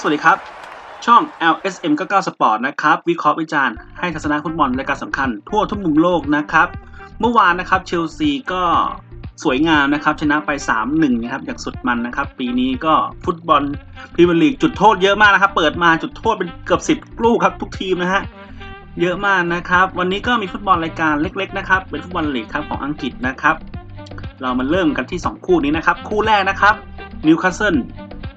สวัสดีครับ ช่อง LSM 99 Sport นะครับ วิเคราะห์วิจารณ์ให้ทัศนะฟุตบอลรายการสำคัญ ทั่วทุกมุมโลกนะครับ เมื่อวานนะครับเชลซีก็สวยงามนะครับ ชนะไป 3-1 นะครับ อย่างสุดมันนะครับ ปีนี้ก็ฟุตบอลพรีเมียร์ลีกจุดโทษเยอะมากนะครับ เปิดมาจุดโทษเป็นเกือบ 10 ลูกครับ ทุกทีมนะฮะเยอะมากนะครับ วันนี้ก็มีฟุตบอลรายการเล็ก ๆ นะครับ เป็นฟุตบอลลีกครับของอังกฤษนะครับ เรามาเริ่มกันที่ 2 คู่นี้นะครับ คู่แรกนะครับนิวคาสเซิล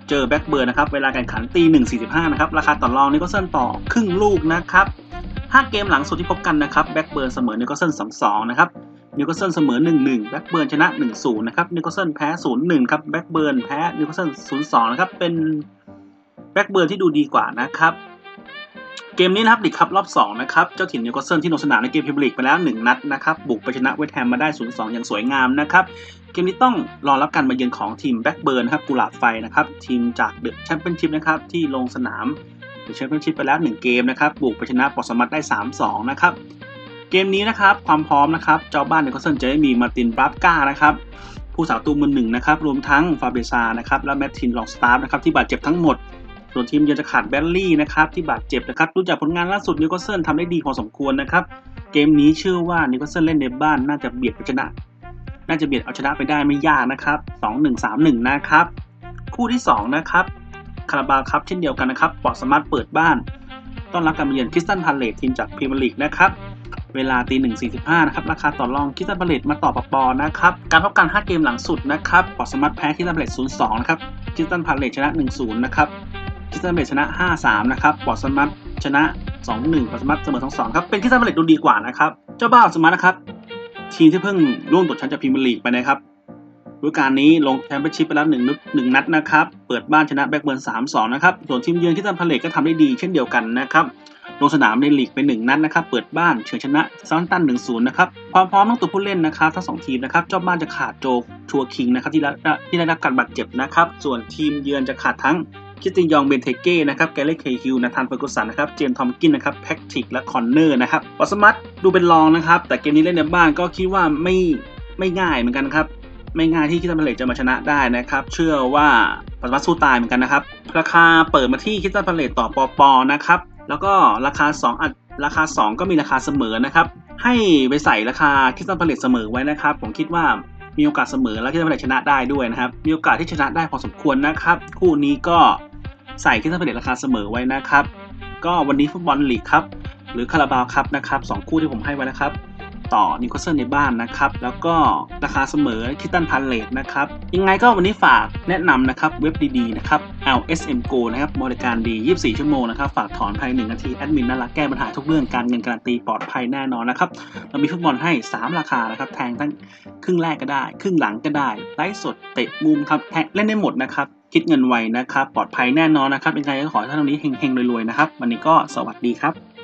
เจอแบ็กเบิร์นนะครับ เวลาการข่งขันตี1.45 นะครับ ราคาต่อรองนิโคลสเซิลต่อครึ่งลูกนะครับ 5 เกมหลังสุดที่พบกันนะครับแบ็กเบิร์นเสมอนิโคลสเซิล2-2 นะครับนิวคาสเซิลเสมอ 1-1 แบ็กเบิร์นชนะ 1-0 นะครับ นิวคาสเซิลแพ้ 0-1 ครับ แบ็กเบิร์นแพ้ นิวคาสเซิล 0-2 นะครับ เป็นแบ็กเบิร์นที่ดูดีกว่านะครับ เกมนี้นะครับลีกคัพรอบ 2 นะครับ เจ้าถิ่นนิวคาสเซิลที่ลงสนามในเกมพรีเมียร์ลีกไปแล้ว 1 นัดนะครับ บุกไปชนะเวสต์แฮมมาได้ 0-2 อย่างสวยงามนะครับ เกมนี้ต้องรอรับการมาเยือนของทีมแบ็กเบิร์นนะครับกุหลาบไฟนะครับ ทีมจากเดอะแชมเปี้ยนชิพนะครับ ที่ลงสนามเดอะแชมเปี้ยนชิพไปแล้ว 1 เกมนะครับ บุกไปชนะปอสมัตได้ 3-2 นะครับ เกมนี้นะครับความพร้อมนะครับเจ้าบ้านนิวคาสเซิลจะได้มีมาร์ตินบราฟก้านะครับผู้สาวตูมือหนึ่งนะครับรวมทั้งฟาเบซานะครับและแมตตินลองสตาร์นะครับที่บาดเจ็บทั้งหมด ส่วนทีมเยือนจะขาดแบลลี่นะครับที่บาดเจ็บนะครับดูจากผลงานล่าสุดนิวคาสเซิลทำได้ดีพอสมควรนะครับ เกมนี้เชื่อว่านิวคาสเซิลเล่นในบ้านน่าจะเบียดชนะ น่าจะเบียดเอาชนะไปได้ไม่ยากนะครับ2-1 3-1 นะครับ คู่ที่ 2 นะครับคาราบาวครับเช่นเดียวกันนะครับปอร์ตสมาร์ทเปิดบ้าน ต้อนรับการมาเยือนคริสตันพาเลตทีมจากพรีเมียร์ลีกนะครับเวลาตีหนึ่งสี่สิบห้านะครับ ราคาต่อรองคิสตันพาเลตมาต่อปปอนะครับ การพบกัน5เกมหลังสุดนะครับ ปอร์ตสมาร์ทแพ้คิสตันพาเลต0-2นะครับคิสตันพาเลตชนะ1-0นะครับ คิสตันพาเลตชนะ 5-3 นะครับปอสมาร์ชนะ 2-1ปอร์ตสมาร์ทเสมอ 2-2 ครับ เป็นคิสตันพาเลตดูดีกว่านะครับ เจ้าบ้าสมาร์ทนะครับ ทีมที่เพิ่งร่วงตกชั้นจากพรีเมียร์ลีกไปนะครับฤดูกาลนี้ลงแชมเปี้ยนชิพไปแล้วหนึ่งนัดหนึ่งนัดนะครับ เปิดบ้านชนะแบ็กเบิร์น3-2นะครับ ส่วนทีมเยือนที่ตันพาเลตก็ทำได้ดีเช่นเดียวกันนะครับ ลงสนามในลีกไปหนึ่งนัดนะครับ เปิดบ้านเฉือนชนะซันตัน1-0นะครับ ความพร้อมของตัวผู้เล่นนะครับทั้งสองทีมนะครับ เจ้าบ้านจะขาดโจชัวคิงนะครับที่ได้ที่ได้รับการบาดเจ็บนะครับ ส่วนทีมเยือนจะขาดทั้ง คิสติยองเบนเทเก้นะครับแกเล่เคฮิลนาธานเฟอร์กุสันนะครับ เจมทอมกินนะครับแพ็กติกและคอนเนอร์นะครับวอสมัตดูเป็นรองนะครับ แต่เกมนี้เล่นในบ้านก็คิดว่าไม่ไม่ง่ายเหมือนกันครับ ไม่ง่ายที่คิสตันพาเลตจะมาชนะได้นะครับ เชื่อว่าปัสวัตสู้ตายเหมือนกันนะครับ ราคาเปิดมาที่คิสตันพาเลตต่อปอปอนะครับ แล้วก็ราคา 2 อัดราคา 2 ก็มีราคาเสมอนะครับ ให้ไปใส่ราคาคิสตันพาเลตเสมอไว้นะครับ ผมคิดว่ามีโอกาสเสมอแล้วคิสตันพาเลชนะได้ด้วยนะครับ มีโอกาสที่ชนะได้พอสมควรนะครับ คู่นี้ก็ ใส่คิสตันพาเลตราคาเสมอไว้นะครับ ก็วันนี้ฟุตบอลลีกครับ หรือคาราบาวครับนะครับสองคู่ที่ผมให้ไว้นะครับ ต่อนิวคาสเซิลในบ้านนะครับ แล้วก็ราคาเสมอคิตตันพันเลทนะครับ ยังไงก็วันนี้ฝากแนะนำนะครับเว็บดีๆนะครับ LSM Go นะครับบริการดี 24 ชั่วโมงนะครับฝากถอนภายใน1นาทีแอดมินน่ารักแก้ปัญหาทุกเรื่องการเงินการันตีปลอดภัยแน่นอนนะครับเรามีฟุตบอลให้ 3 ราคานะครับแทงทั้งครึ่งแรกก็ได้ ครึ่งหลังก็ได้ไลฟ์สดเตะมุมครับแทงเล่นได้หมดนะครับ คิดเงินไวนะครับ ปลอดภัยแน่นอนนะครับเป็นไงก็ขอให้ท่านตรงนี้เฮงๆรวยๆนะครับ วันนี้ก็สวัสดีครับ